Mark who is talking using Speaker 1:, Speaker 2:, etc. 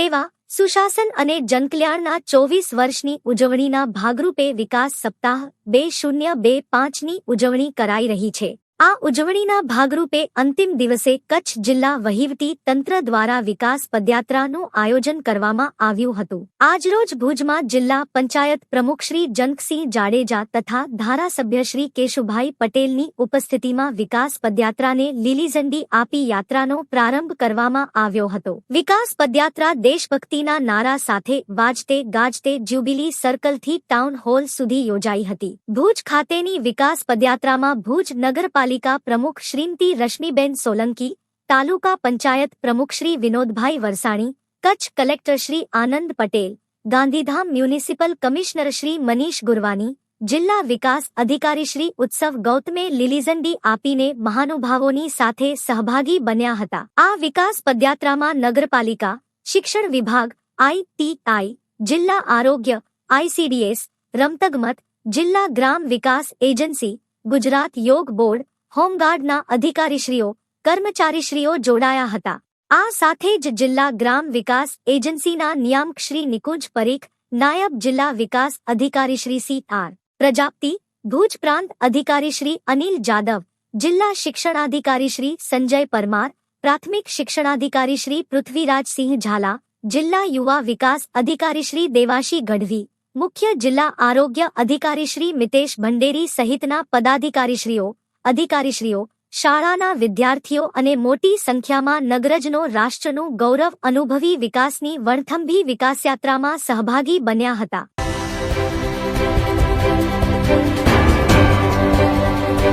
Speaker 1: સેવા, સુશાસન અને જનકલ્યાણના ચોવીસ વર્ષની ઉજવણીના ભાગરૂપે વિકાસ સપ્તાહ બે શૂન્ય બે પાંચની ઉજવણી કરાઈ રહી છે. આ ઉજવણીના ભાગરૂપે અંતિમ દિવસે કચ્છ જિલ્લા વહીવટી તંત્ર દ્વારા વિકાસ પદયાત્રાનું આયોજન કરવામાં આવ્યું હતું. આજરોજ ભુજમાં જિલ્લા પંચાયત પ્રમુખ શ્રી જનકસિંહ જાડેજા તથા ધારાસભ્ય શ્રી કેશુભાઈ પટેલની ઉપસ્થિતિમાં વિકાસ પદયાત્રાને લીલી ઝંડી આપી યાત્રાનો પ્રારંભ કરવામાં આવ્યો હતો. વિકાસ પદયાત્રા દેશભક્તિના નારા સાથે વાજતે ગાજતે જ્યુબિલી સર્કલથી ટાઉન હોલ સુધી યોજાઈ હતી. ભુજ ખાતેની વિકાસ પદયાત્રામાં ભુજ નગરપાલિકા પ્રમુખ શ્રીમતી રશ્મિબેન સોલંકી, તાલુકા પંચાયત પ્રમુખ Shri Vinodbhai Varsani, Kutch collector Shri Anand Patel, Gandhidham municipal commissioner Shri Manish Gurvani, જિલ્લા વિકાસ અધિકારી શ્રી ઉત્સવ ગૌતમે લીલીઝંડી આપીને મહાનુભાવોની સાથે સહભાગી બન્યા હતા. આ વિકાસ પદયાત્રામાં નગરપાલિકા, શિક્ષણ વિભાગ આઈટીઆઈ જિલ્લા આરોગ્ય આઈસીડીએસ રમતગમત, જિલ્લા ગ્રામ વિકાસ એજન્સી, ગુજરાત યોગ બોર્ડ હોમગાર્ડના અધિકારીશ્રીઓ, કર્મચારીશ્રીઓ જોડાયા હતા. આ સાથે જ જિલ્લા ગ્રામ વિકાસ એજન્સીના નિયામક શ્રી નિકુંજ પરીખ, નાયબ જિલ્લા વિકાસ અધિકારી શ્રી સી આર. પ્રજાપતિ, ભુજ પ્રાંત અધિકારી શ્રી અનિલ જાદવ, જિલ્લા શિક્ષણાધિકારી શ્રી સંજય પરમાર, પ્રાથમિક શિક્ષણાધિકારી શ્રી પૃથ્વીરાજસિંહ ઝાલા, જિલ્લા યુવા વિકાસ અધિકારી શ્રી દેવાશી ગઢવી, મુખ્ય જિલ્લા આરોગ્ય અધિકારી શ્રી મિતેશ ભંડેરી સહિતના પદાધિકારીશ્રીઓ અધિકારીશ્રીઓ, શાળાના વિદ્યાર્થીઓ અને મોટી સંખ્યામાં નગરજનો રાષ્ટ્રનું ગૌરવ અનુભવી વિકાસની વણથંભી વિકાસયાત્રામાં સહભાગી બન્યા હતા.